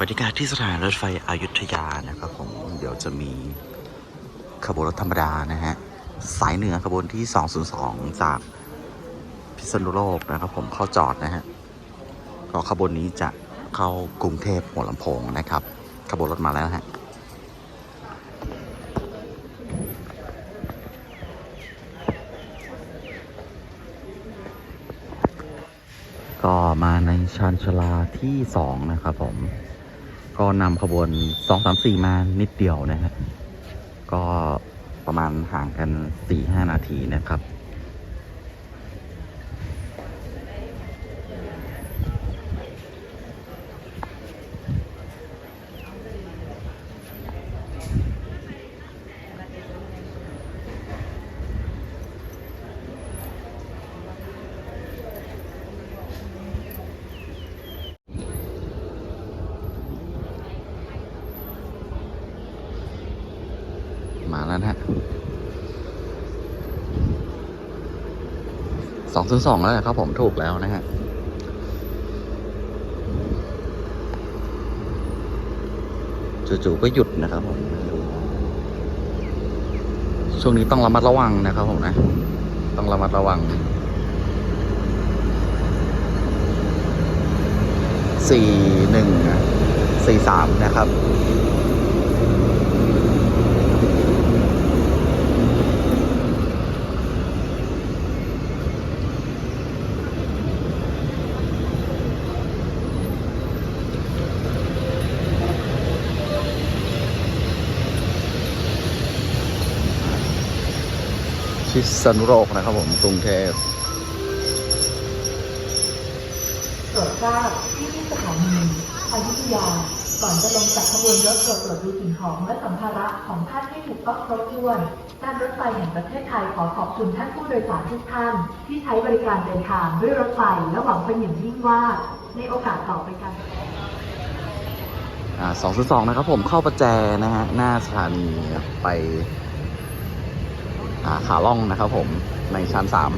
บรรยากาศที่สถานรถไฟอยุธยานะครับผมเดี๋ยวจะมีขบวนรถธรรมดานะฮะสายเหนือขบวนที่ 202 จากพิษณุโลกนะครับผมเข้าจอดนะฮะก็ขบวนนี้จะเข้ากรุงเทพหัวลำโพงนะครับ ขบวนรถมาแล้วฮะ ก็มาในชานชลาที่2นะครับผม ก็นำขบวน2 3 4มานิดเดียวนะฮะก็ประมาณห่างกัน4-5นาทีนะครับ มาแล้วนะฮะสองศูนย์สองแล้วนะครับผมถูกแล้วนะฮะจู่ๆก็หยุดนะครับผมช่วงนี้ต้องระมัดระวังนะครับผมนะ ต้องระมัดระวังสี่หนึ่งสี่สามนะครับ พิษณุโลกนะครับผมกรุงเทพโปรดทราบที่ที่สถานีอยุธยาก่อนจะลงจากขบวนรถโปรดตรวจดูสิ่งของและสัมภาระของท่านให้ถูกต้องครบถ้วน การรถไฟแห่งประเทศไทยขอขอบคุณท่านผู้โดยสารทุกท่าน ที่ใช้บริการเดินทางด้วยรถไฟและหวังเป็นอย่างยิ่งว่า ในโอกาสต่อไปกันอ่าสองสองนะครับผมเข้าประแจนะฮะหน้าสถานีไปอ่า ขาล่องนะครับผมในชั้นสาม